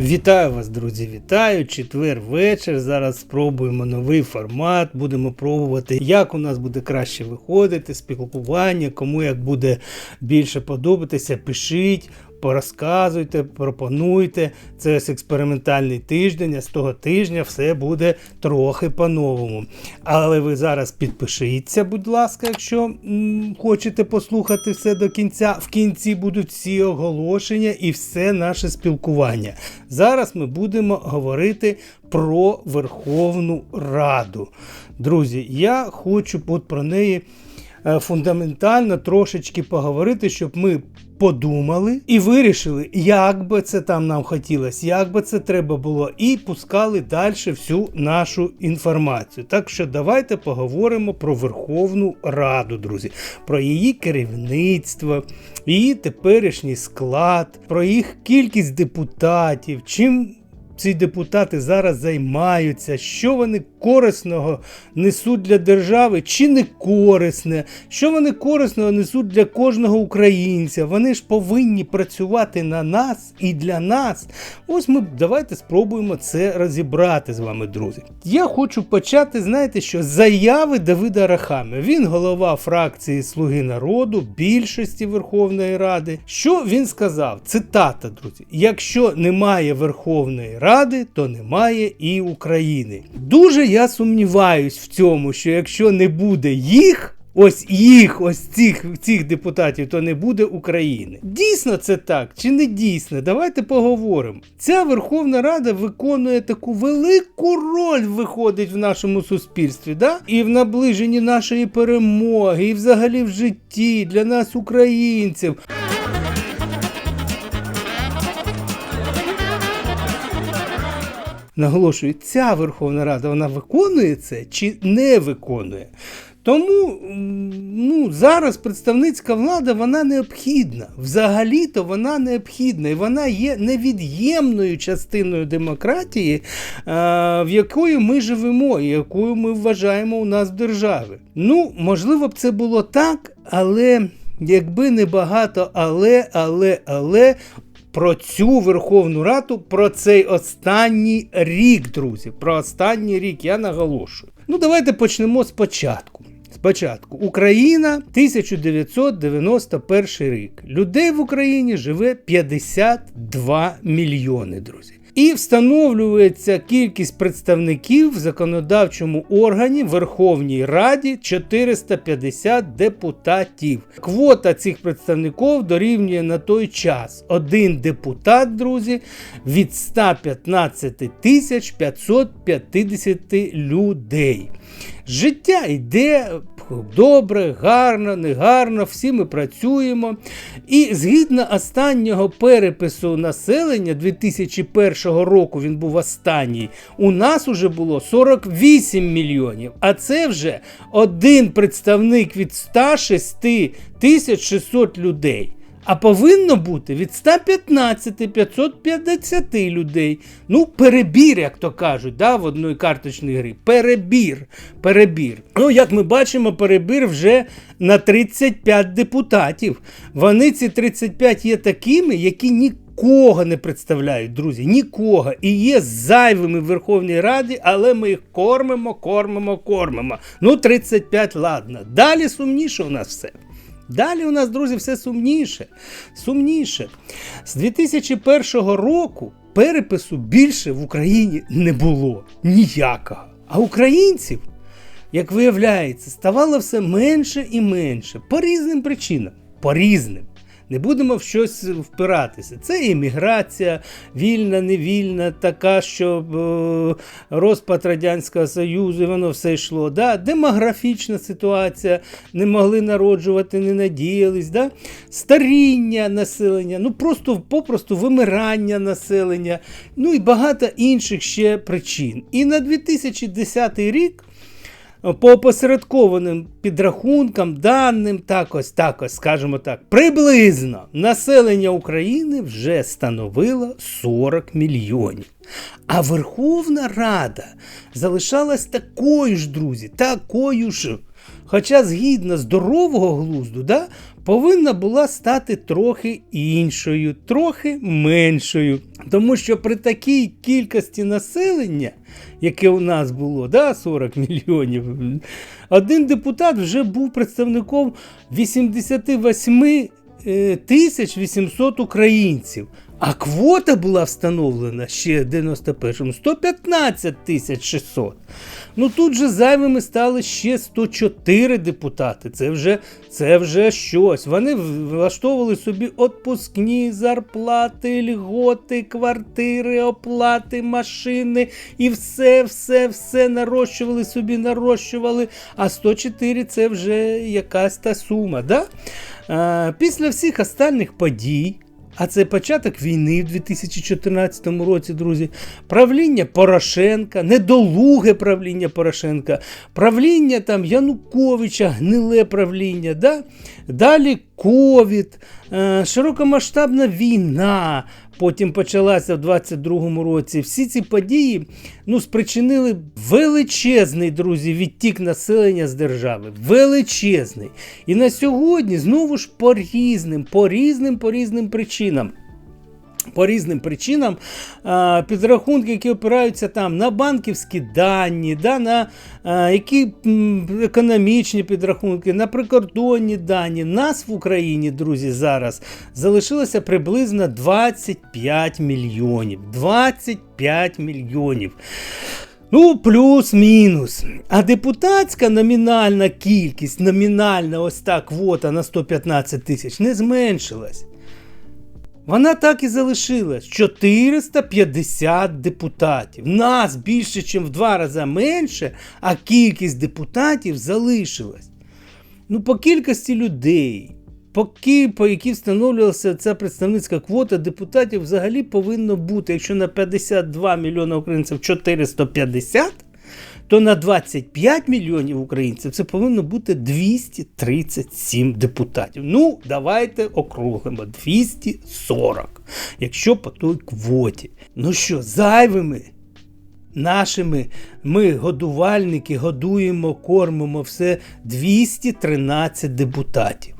Вітаю вас, друзі! Вітаю! Четвер вечір. Зараз спробуємо новий формат. Будемо пробувати, як у нас буде краще виходити, спілкування, кому як буде більше подобатися. Пишіть, порозказуйте, пропонуйте. Це ось експериментальний тиждень, а з того тижня все буде трохи по-новому. Але ви зараз підпишіться, будь ласка, якщо м, хочете послухати все до кінця. В кінці будуть всі оголошення і все наше спілкування. Зараз ми будемо говорити про Верховну Раду. Друзі, я хочу от про неї фундаментально трошечки поговорити, щоб ми подумали і вирішили, як би це там нам хотілося, як би це треба було, і пускали далі всю нашу інформацію. Так що давайте поговоримо про Верховну Раду, друзі, про її керівництво, її теперішній склад, про їх кількість депутатів, чим ці депутати зараз займаються, що вони корисного несуть для держави, чи не корисне, що вони корисного несуть для кожного українця. Вони ж повинні працювати на нас і для нас. Ось ми давайте спробуємо це розібрати з вами, друзі. Я хочу почати, знаєте, що заяви Давида Рахами. Він голова фракції Слуги народу, більшості Верховної Ради. Що він сказав? Цитата, друзі: якщо немає Верховної Ради, то немає і України. Дуже я сумніваюсь в цьому, що якщо не буде їх. Ось їх, ось цих цих депутатів, то не буде України. Дійсно це так чи не дійсно? Давайте поговоримо. Ця Верховна Рада виконує таку велику роль, виходить в нашому суспільстві, да? і в наближенні нашої перемоги, і взагалі в житті для нас, українців. Наголошую, ця Верховна Рада вона виконує це чи не виконує. Тому ну, зараз представницька влада вона необхідна. Взагалі-то вона необхідна і вона є невід'ємною частиною демократії, в якої ми живемо і якою ми вважаємо у нас в державі. Ну, можливо б це було так, але якби не багато, але, але, але про цю Верховну Раду, про цей останній рік, друзі. Про останній рік я наголошую. Ну, давайте почнемо спочатку. Спочатку Україна 1991 рік. Людей в Україні живе 52 мільйони, друзі. І встановлюється кількість представників в законодавчому органі Верховній Раді 450 депутатів. Квота цих представників дорівнює на той час один депутат, друзі, від 115 тисяч 550 людей. Життя йде добре, гарно, негарно, всі ми працюємо. І згідно останнього перепису населення 2001 року, він був останній, у нас уже було 48 мільйонів. А це вже один представник від 106 тисяч 600 людей. А повинно бути від 115-550 людей. Ну, перебір, як то кажуть, да, в одної карточній грі. Перебір. Перебір. Ну, як ми бачимо, перебір вже на 35 депутатів. Вони ці 35 є такими, які ніколи. Кого не представляють, друзі, нікого. І є зайвими в Верховній Раді, але ми їх кормимо, кормимо, кормимо. Ну, 35, ладно. Далі сумніше у нас все. Далі у нас, друзі, все сумніше. Сумніше. З 2001 року перепису більше в Україні не було ніякого. А українців, як виявляється, ставало все менше і менше. По різним причинам. По різним. Не будемо в щось впиратися. Це імміграція, вільна, невільна, така, що е, розпад Радянського Союзу, воно все йшло. Да? Демографічна ситуація, не могли народжувати, не надіялись, да? старіння населення, ну просто попросту вимирання населення, ну і багато інших ще причин. І на 2010 рік по опосередкованим підрахункам, даним, так ось, так ось, скажімо так, приблизно населення України вже становило 40 мільйонів. А Верховна Рада залишалась такою ж, друзі, такою ж. Хоча згідно здорового глузду, да, повинна була стати трохи іншою, трохи меншою. Тому що при такій кількості населення, яке у нас було, да, 40 мільйонів, один депутат вже був представником 88 е, тисяч 800 українців. А квота була встановлена ще в 91-му 115 тисяч 600. Ну тут же зайвими стали ще 104 депутати. Це вже, це вже щось. Вони влаштовували собі отпускні зарплати, льготи, квартири, оплати, машини і все, все, все нарощували собі, нарощували. А 104 це вже якась та сума. Да? А, Після всіх останніх подій. А це початок війни в 2014 році, друзі. Правління Порошенка, недолуге правління Порошенка, правління там Януковича, гниле правління. Да? Далі ковід, е, широкомасштабна війна. Потім почалася в 22-му році. Всі ці події ну, спричинили величезний, друзі, відтік населення з держави. Величезний. І на сьогодні знову ж по різним, по різним, по різним причинам. По різним причинам підрахунки, які опираються там на банківські дані, да, на які економічні підрахунки, на прикордонні дані. Нас в Україні, друзі, зараз залишилося приблизно 25 мільйонів. 25 мільйонів. Ну, плюс-мінус. А депутатська номінальна кількість, номінальна ось та квота на 115 тисяч не зменшилась. Вона так і залишилась 450 депутатів. Нас більше, ніж в два рази менше, а кількість депутатів залишилась. Ну, по кількості людей, по, ки- по якій встановлювалася ця представницька квота депутатів, взагалі повинно бути, якщо на 52 мільйони українців 450, то на 25 мільйонів українців це повинно бути 237 депутатів. Ну, давайте округлимо 240, якщо по той квоті. Ну що, зайвими нашими ми, годувальники, годуємо, кормимо все 213 депутатів.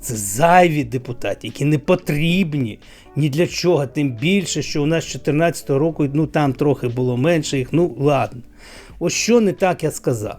Це зайві депутати, які не потрібні ні для чого, тим більше, що у нас з 2014 року ну там трохи було менше їх. Ну ладно. Ось що не так я сказав.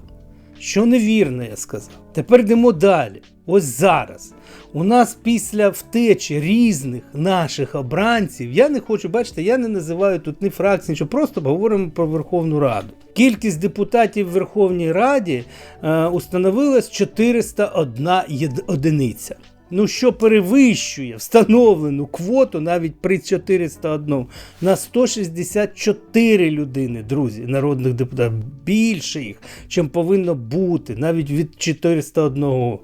Що невірно я сказав. Тепер йдемо далі. Ось зараз. У нас після втечі різних наших обранців, я не хочу, бачите, я не називаю тут ні фракції, нічого, просто говоримо про Верховну Раду. Кількість депутатів в Верховній Раді е, установилась 401 єд- одиниця. Ну, що перевищує встановлену квоту навіть при 401 на 164 людини, друзі, народних депутатів. Більше їх, чим повинно бути, навіть від 401.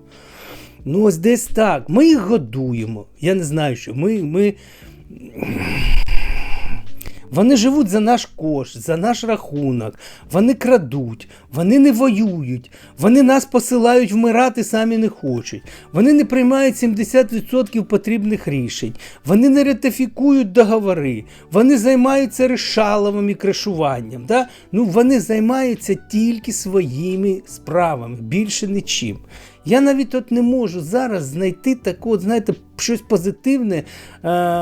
Ну, ось десь так. Ми їх годуємо. Я не знаю, що ми. ми... Вони живуть за наш кошт, за наш рахунок, вони крадуть, вони не воюють, вони нас посилають вмирати, самі не хочуть. Вони не приймають 70% потрібних рішень, вони не ратифікують договори, вони займаються решаловим і кришуванням. Да? Ну, вони займаються тільки своїми справами, більше нічим. Я навіть от не можу зараз знайти таке, от, знаєте, щось позитивне е,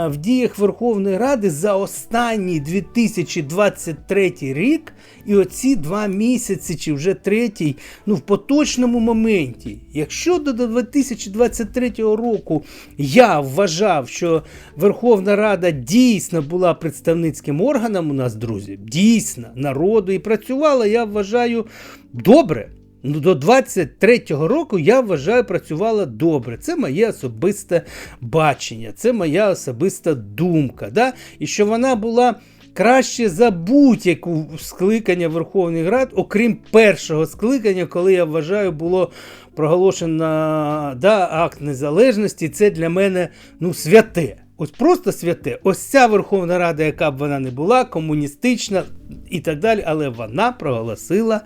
в діях Верховної Ради за останній 2023 рік і оці два місяці, чи вже третій, ну в поточному моменті. Якщо до 2023 року я вважав, що Верховна Рада дійсно була представницьким органом у нас, друзі, дійсно народу і працювала, я вважаю, добре. Ну, до 23-го року я вважаю, працювала добре. Це моє особисте бачення, це моя особиста думка. Да? І що вона була краще за будь-яку скликання Верховних Рад, окрім першого скликання, коли я вважаю, було проголошено да, акт незалежності. Це для мене ну, святе. Ось просто святе. Ось ця Верховна Рада, яка б вона не була, комуністична і так далі, але вона проголосила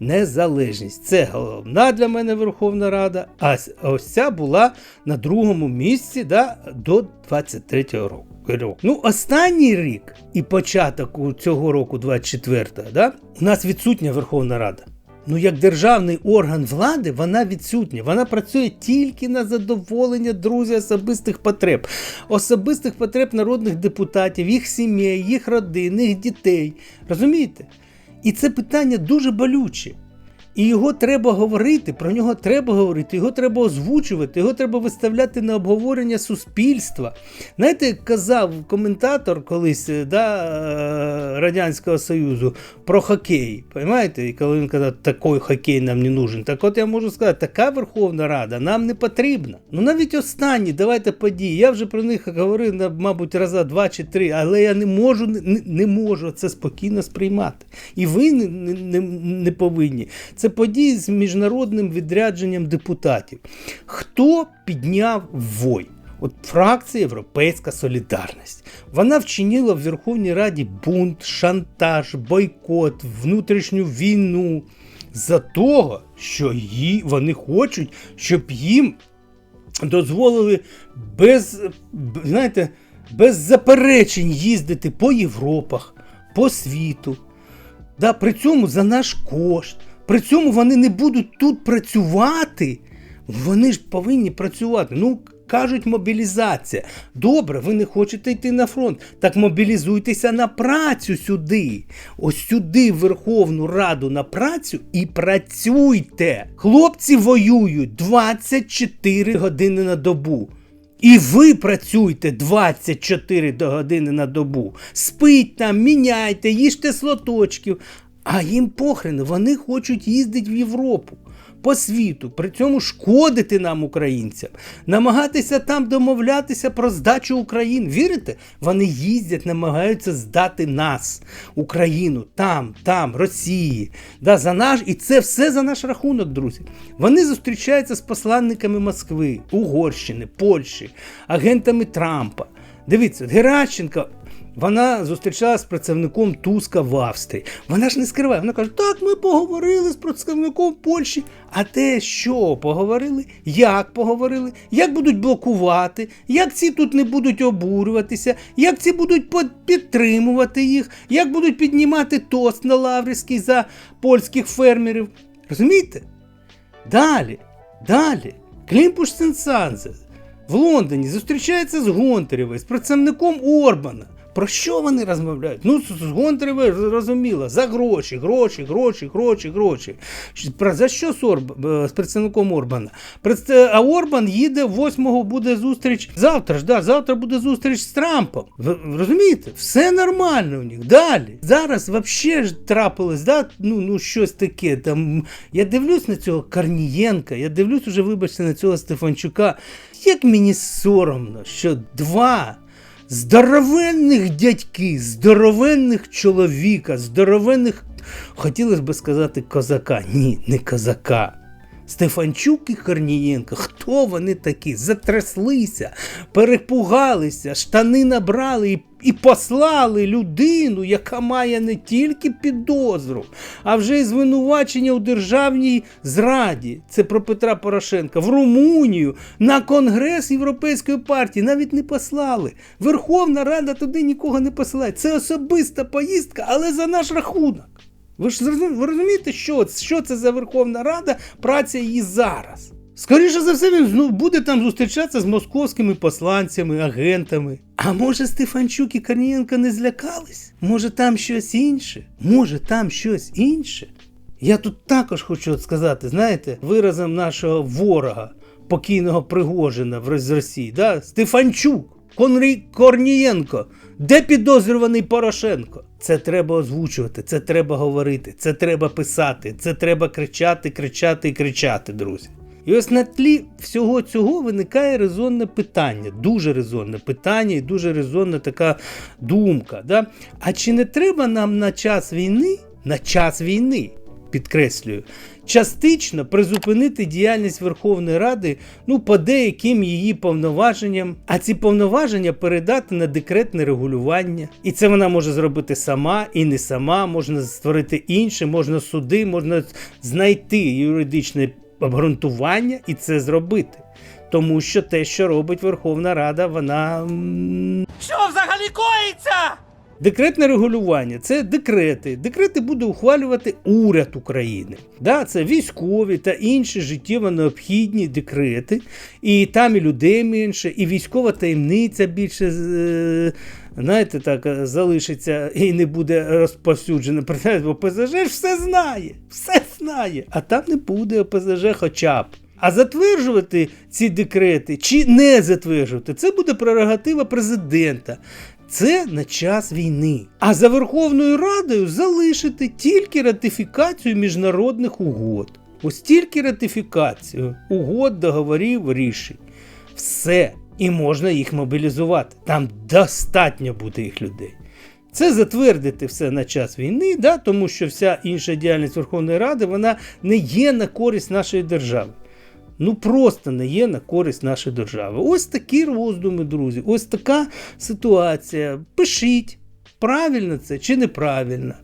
незалежність. Це головна для мене Верховна Рада. А ось ця була на другому місці да, до 23-го року. Ну, останній рік і початок у цього року, 24-го, да, у нас відсутня Верховна Рада. Ну, як державний орган влади, вона відсутня. Вона працює тільки на задоволення друзі особистих потреб, особистих потреб народних депутатів, їх сімей, їх родин, їх дітей. Розумієте? І це питання дуже болюче. І його треба говорити, про нього треба говорити, його треба озвучувати, його треба виставляти на обговорення суспільства. Знаєте, казав коментатор колись е, да, е, Радянського Союзу про хокей. Понимаєте? І коли він казав, такий хокей нам не нужен. Так от я можу сказати, така Верховна Рада нам не потрібна. Ну навіть останні, давайте події. Я вже про них говорив, мабуть, раза два чи три, але я не можу, не, не можу це спокійно сприймати. І ви не, не, не повинні. Це події з міжнародним відрядженням депутатів. Хто підняв вой? От фракція Європейська Солідарність. Вона вчинила в Верховній Раді бунт, шантаж, бойкот, внутрішню війну за того, що їй, вони хочуть, щоб їм дозволили без, знаєте, без заперечень їздити по Європах, по світу. Да, при цьому за наш кошт. При цьому вони не будуть тут працювати. Вони ж повинні працювати. Ну, кажуть, мобілізація. Добре, ви не хочете йти на фронт. Так мобілізуйтеся на працю сюди. Ось сюди, в Верховну Раду на працю і працюйте. Хлопці воюють 24 години на добу. І ви працюєте 24 до години на добу. Спить там, міняйте, їжте слоточків. А їм похрен, вони хочуть їздити в Європу. По світу, при цьому шкодити нам, українцям, намагатися там домовлятися про здачу України. Вірите? Вони їздять, намагаються здати нас, Україну, там, там, Росії. Да, за наш, і це все за наш рахунок, друзі. Вони зустрічаються з посланниками Москви, Угорщини, Польщі, агентами Трампа. Дивіться, Геращенко вона зустрічалася з представником Туска в Австрії. Вона ж не скриває. Вона каже: так, ми поговорили з представником Польщі. А те, що поговорили, як поговорили, як будуть блокувати, як ці тут не будуть обурюватися, як ці будуть підтримувати їх, як будуть піднімати тост на Лаврівський за польських фермерів. Розумієте? Далі, далі. Клімпуш Сенсанзе в Лондоні зустрічається з Гонтарєвою, з представником Орбана. Про що вони розмовляють? Ну, з з зрозуміло, за гроші, гроші, гроші, гроші, гроші. Про, за що з, Орб, е, з представником Орбана? Представ- А Орбан їде 8-го буде зустріч. Завтра ж, да, завтра буде зустріч з Трампом. Ви розумієте? Все нормально у них. Далі. Зараз взагалі ж трапилось, да? ну, ну щось таке. Там, я дивлюсь на цього Корнієнка, я дивлюсь уже, вибачте, на цього Стефанчука. Як мені соромно, що два здоровенних дядьки, здоровенних чоловіка, здоровенних, хотілося б сказати, козака. Ні, не козака. Стефанчук і Корнієнко, хто вони такі? Затряслися, перепугалися, штани набрали і, і послали людину, яка має не тільки підозру, а вже й звинувачення у державній зраді. Це про Петра Порошенка в Румунію на Конгрес Європейської партії навіть не послали. Верховна Рада туди нікого не посилає. Це особиста поїздка, але за наш рахунок. Ви ж ви розумієте, що, що це за Верховна Рада, праця її зараз? Скоріше за все, він знов буде там зустрічатися з московськими посланцями, агентами. А може Стефанчук і Корнієнко не злякались? Може там щось інше? Може там щось інше? Я тут також хочу сказати, знаєте, виразом нашого ворога, покійного Пригожина в Росії, да? Стефанчук, Конрі... Корнієнко, де підозрюваний Порошенко? Це треба озвучувати, це треба говорити, це треба писати, це треба кричати, кричати і кричати, друзі. І ось на тлі всього цього виникає резонне питання, дуже резонне питання і дуже резонна така думка. Да? А чи не треба нам на час війни, на час війни, підкреслюю, частично призупинити діяльність Верховної Ради ну, по деяким її повноваженням, а ці повноваження передати на декретне регулювання. І це вона може зробити сама і не сама, можна створити інше, можна суди, можна знайти юридичне обґрунтування і це зробити. Тому що те, що робить Верховна Рада, вона Що взагалі коїться? Декретне регулювання це декрети. Декрети буде ухвалювати уряд України. Да, це військові та інші життєво необхідні декрети. І там і людей менше, і військова таємниця більше. е, Знаєте, так е, залишиться і не буде розповсюджена. Бо ОПЗЖ все знає, все знає, а там не буде ОПЗЖ хоча б. А затверджувати ці декрети чи не затверджувати, це буде прерогатива президента. Це на час війни. А за Верховною Радою залишити тільки ратифікацію міжнародних угод. Ось тільки ратифікацію угод, договорів, рішень. Все. І можна їх мобілізувати. Там достатньо буде їх людей. Це затвердити все на час війни, да, тому що вся інша діяльність Верховної Ради вона не є на користь нашої держави. Ну просто не є на користь нашої держави. Ось такі роздуми, друзі. Ось така ситуація. Пишіть, правильно це чи неправильно,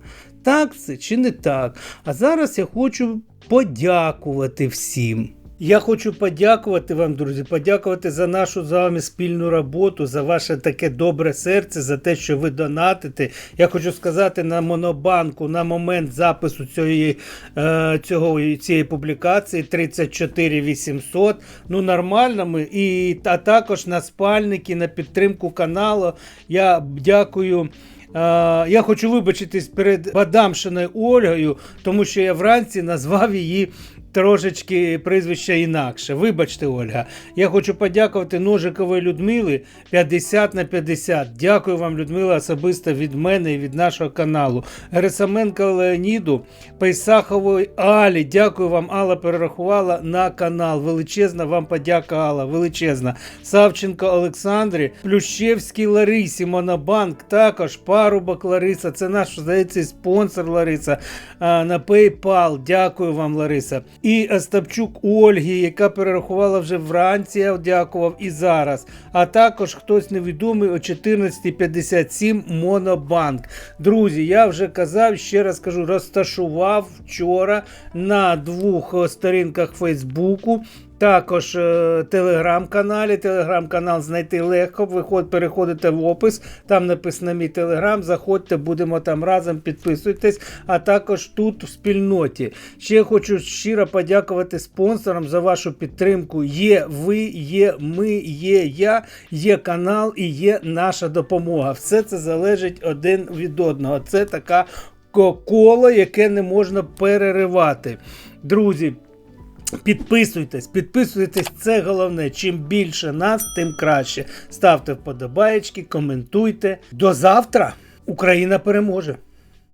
так це чи не так. А зараз я хочу подякувати всім. Я хочу подякувати вам, друзі, подякувати за нашу з вами спільну роботу, за ваше таке добре серце, за те, що ви донатите. Я хочу сказати на Монобанку на момент запису цієї, е, цього, цієї публікації 34 800. Ну, нормально ми. І а також на спальники, на підтримку каналу. Я дякую. Е, Я хочу вибачитись перед Бадамшиною Ольгою, тому що я вранці назвав її трошечки прізвище інакше. Вибачте, Ольга. Я хочу подякувати Ножиковій Людмилі 50 на 50. Дякую вам, Людмила, особисто від мене і від нашого каналу. Герасаменко Леоніду, Пейсахової Алі. Дякую вам, Алла перерахувала на канал. Величезна вам подяка, Алла. Величезна. Савченко Олександрі, Плющевській Ларисі, Монобанк, також Парубок Лариса. Це наш, здається, спонсор Лариса на PayPal. Дякую вам, Лариса. І Остапчук Ольги, яка перерахувала вже вранці, я дякував і зараз. А також хтось невідомий о 14.57 Монобанк. Друзі, я вже казав, ще раз кажу, розташував вчора на двох е, сторінках Фейсбуку. Також е, телеграм-каналі. Телеграм-канал знайти легко. Виход, переходите в опис, там написано мій телеграм. Заходьте, будемо там разом, підписуйтесь. А також тут в спільноті. Ще хочу щиро подякувати спонсорам за вашу підтримку. Є ви, є ми, є я, є канал і є наша допомога. Все це залежить один від одного. Це така ко- коло, яке не можна переривати. Друзі. Підписуйтесь, підписуйтесь, це головне. Чим більше нас, тим краще. Ставте вподобаєчки, коментуйте. До завтра Україна переможе!